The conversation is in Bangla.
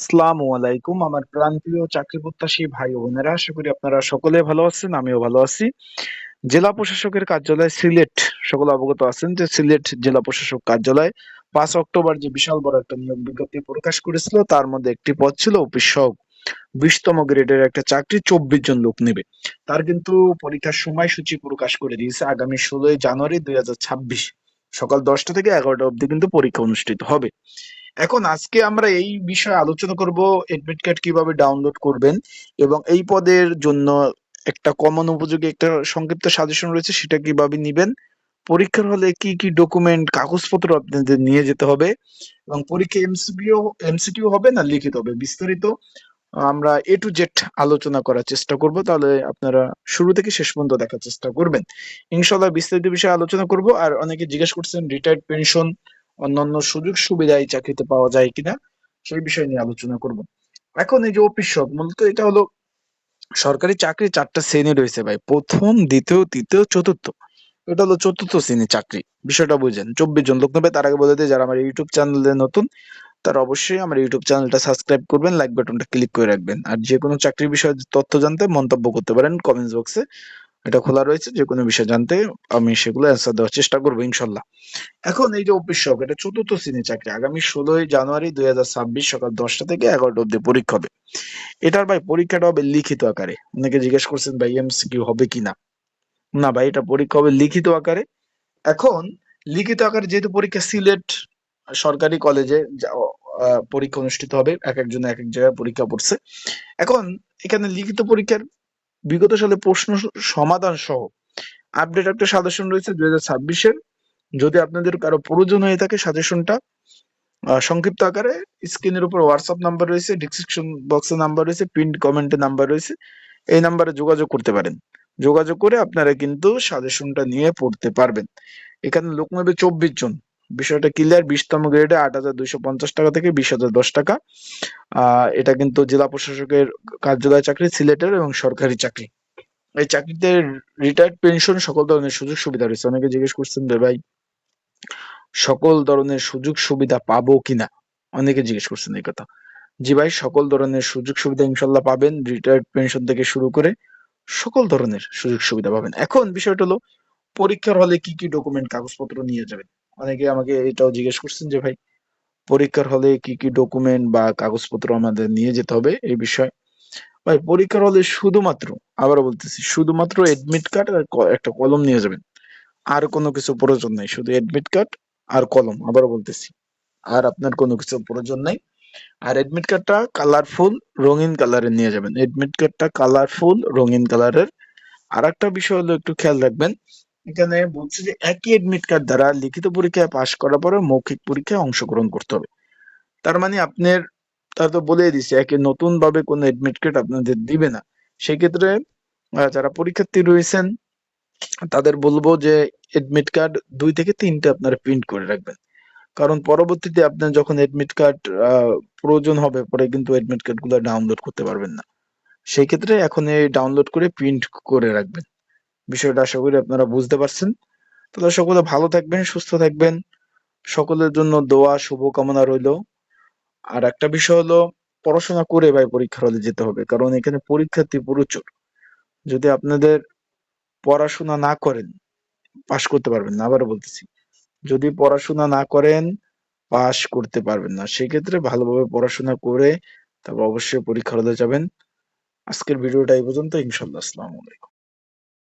আসসালামু আলাইকুম। আমার প্রাণপ্রিয় চাকরি প্রত্যাশী ভাই বোনেরা, আশা করি আপনারা সকলে ভালো আছেন, আমিও ভালো আছি। জেলা প্রশাসকের কার্যালয় সিলেট, সকলে অবগত আছেন যে সিলেট জেলা প্রশাসক কার্যালয় পাঁচ অক্টোবর যে বিশাল বড় একটা নিয়োগ বিজ্ঞপ্তি প্রকাশ করেছিল, তার মধ্যে একটি পদ ছিল অফিস বিশতম গ্রেডের একটা চাকরি, চব্বিশ জন লোক নেবে। তার কিন্তু পরীক্ষার সময়সূচি প্রকাশ করে দিয়েছে আগামী ষোলোই জানুয়ারি দুই হাজার ছাব্বিশ। সকাল দশটা থেকে এগারোটা অবধি কিন্তু পরীক্ষা অনুষ্ঠিত হবে। এখন আজকে আমরা এই বিষয়ে আলোচনা করব এডমিট কার্ড কীভাবে ডাউনলোড করবেন এবং এই পদের জন্য একটা কমন উপযোগী একটা সংক্ষিপ্ত সাজেশন রয়েছে, সেটা কীভাবে নিবেন, পরীক্ষার হলে কি কি ডকুমেন্ট কাগজপত্র আপনাদের নিয়ে যেতে হবে এবং পরীক্ষা এমসিকিউ এমসিকিউ হবে না লিখিত হবে? বিস্তারিত আমরা এ টু জেড আলোচনা করার চেষ্টা করব, তাহলে আপনারা শুরু থেকে শেষ পর্যন্ত দেখার চেষ্টা করবেন। ইনশাল্লাহ বিস্তারিত বিষয়ে আলোচনা করব, আর অনেকে জিজ্ঞেস করছেন রিটায়ার্ড পেনশন অন্যান্য সুযোগ সুবিধা এই চাকরিতে পাওয়া যায় কিনা সেই বিষয় নিয়ে আলোচনা করব। এখন এই যে অফিস সব, মূলত এটা হলো সরকারি চাকরি চারটা শ্রেণি রয়েছে ভাই। প্রথম, দ্বিতীয়, তৃতীয়, চতুর্থ। এটা হলো চতুর্থ শ্রেণির চাকরি। বিষয়টা বুঝেন। চব্বিশ জন লোক নেবে, তার আগে বলে দিই যারা আমার ইউটিউব চ্যানেলে নতুন, তারা অবশ্যই আমার ইউটিউব চ্যানেলটা সাবস্ক্রাইব করবেন লাইক বাটনটা ক্লিক করে রাখবেন। আর যে কোনো চাকরির বিষয়ে তথ্য জানতে মন্তব্য করতে পারেন কমেন্টস বক্সে এটা খোলা রয়েছে যে কোনো বিষয় জানতে আমি সেগুলো অ্যান্সার দেওয়ার চেষ্টা করব, ইনশাল্লাহ। এখন এই যে অফিস সহক এটা চতুর্থ শ্রেণির চাকরি। আগামী ষোলোই জানুয়ারি দুই হাজার ছাব্বিশ সকাল দশটা থেকে এগারোটা অব্দি পরীক্ষা হবে। এটার ভাই পরীক্ষাটা হবে লিখিত আকারে। অনেকে জিজ্ঞেস করছেন, ভাই এমসিকিউ হবে কিনা না? ভাই, এটা পরীক্ষা হবে লিখিত আকারে। এখন লিখিত আকারে যেহেতু পরীক্ষা সিলেট সরকারি কলেজে পরীক্ষা অনুষ্ঠিত হবে, এক একজন এক এক জায়গায় পরীক্ষা পড়ছে। এখন এখানে লিখিত পরীক্ষার বিগত সালে প্রশ্ন সমাধান সহ আপডেট একটা সাজেশন রয়েছে দুই হাজার ছাব্বিশের। যদি আপনাদের কারও প্রয়োজন হয়ে থাকে সাজেশনটা সংক্ষিপ্ত আকারে স্ক্রিনের উপর হোয়াটসঅ্যাপ নাম্বার রয়েছে ডিসক্রিপশন বক্সে নাম্বার রয়েছে প্রিন্ট কমেন্টে নাম্বার রয়েছে। এই নাম্বারে যোগাযোগ করতে পারেন। যোগাযোগ করে আপনারা কিন্তু সাজেশনটা নিয়ে পড়তে পারবেন। এখানে লোক নেবে চব্বিশ জন। বিষয়টা ক্লিয়ার বিশতম গ্রেডে আট হাজার দুইশো পঞ্চাশ টাকা থেকে বিশ হাজার দশ টাকা। এটা কিন্তু জেলা প্রশাসকের কার্যালয় চাকরি, সিলেটের এবং সরকারি চাকরি। এই চাকরিতে রিটায়ার্ড পেনশন সকল ধরনের সুযোগ সুবিধা রয়েছে। অনেকে জিজ্ঞেস করছেন যে ভাই, সকল ধরনের সুযোগ সুবিধা পাবো কিনা? অনেকে জিজ্ঞেস করছেন এই কথা। জি ভাই, সকল ধরনের সুযোগ সুবিধা ইনশাল্লাহ পাবেন। রিটায়ার্ড পেনশন থেকে শুরু করে সকল ধরনের সুযোগ সুবিধা পাবেন। এখন বিষয়টা হলো, পরীক্ষার হলে কি কি ডকুমেন্ট কাগজপত্র নিয়ে যাবেন? অনেকে আমাকে এটাও জিজ্ঞেস করছেন যে, ভাই, পরীক্ষার হলে কি কি ডকুমেন্ট বা কাগজপত্র আমাদের নিয়ে যেতে হবে এই বিষয়ে? ভাই, পরীক্ষার হলে শুধুমাত্র আবার বলতেছি, শুধুমাত্র এডমিট কার্ড আর একটা কলম নিয়ে যাবেন। আর কোনো কিছু প্রয়োজন নেই, শুধু এডমিট কার্ড আর কলম, আবারও বলতেছি। আর আপনার কোনো কিছু প্রয়োজন নেই। আর এডমিট কার্ডটা কালারফুল রঙিন কালারের নিয়ে যাবেন। এডমিট কার্ডটা কালারফুল রঙিন কালারের আর একটা বিষয় হলো একটু খেয়াল রাখবেন এখানে বলছে যে একই এডমিট কার্ড দ্বারা লিখিত পরীক্ষায় পাশ করার পরে মৌখিক পরীক্ষায় অংশগ্রহণ করতে হবে। তার মানে আপনার, তারা তো বলে দিচ্ছে একে নতুন ভাবে কোনো এডমিট কার্ড আপনাদের দিবে না। সেক্ষেত্রে যারা পরীক্ষার্থী রয়েছেন, তাদের বলব যে এডমিট কার্ড দুই থেকে তিনটে আপনারা প্রিন্ট করে রাখবেন। কারণ পরবর্তীতে আপনার যখন এডমিট কার্ড প্রয়োজন হবে, পরে কিন্তু এডমিট কার্ডগুলো ডাউনলোড করতে পারবেন না। সেই ক্ষেত্রে এখন এই ডাউনলোড করে প্রিন্ট করে রাখবেন। বিষয়টা আশা করি আপনারা বুঝতে পারছেন। তাহলে সকলে ভালো থাকবেন, সুস্থ থাকবেন। সকলের জন্য দোয়া, শুভকামনা রইল। আর একটা বিষয় হলো, পড়াশোনা করে ভাই পরীক্ষার হলে যেতে হবে, কারণ এখানে পরীক্ষার্থী প্রচুর। যদি আপনাদের পড়াশোনা না করেন, পাশ করতে পারবেন না আবার বলতেছি। যদি পড়াশোনা না করেন, পাশ করতে পারবেন না, সেক্ষেত্রে ভালোভাবে পড়াশোনা করে তারপর অবশ্যই পরীক্ষা হলে যাবেন। আজকের ভিডিওটা এই পর্যন্ত ইনশাল্লাহ আসসালামু আলাইকুম।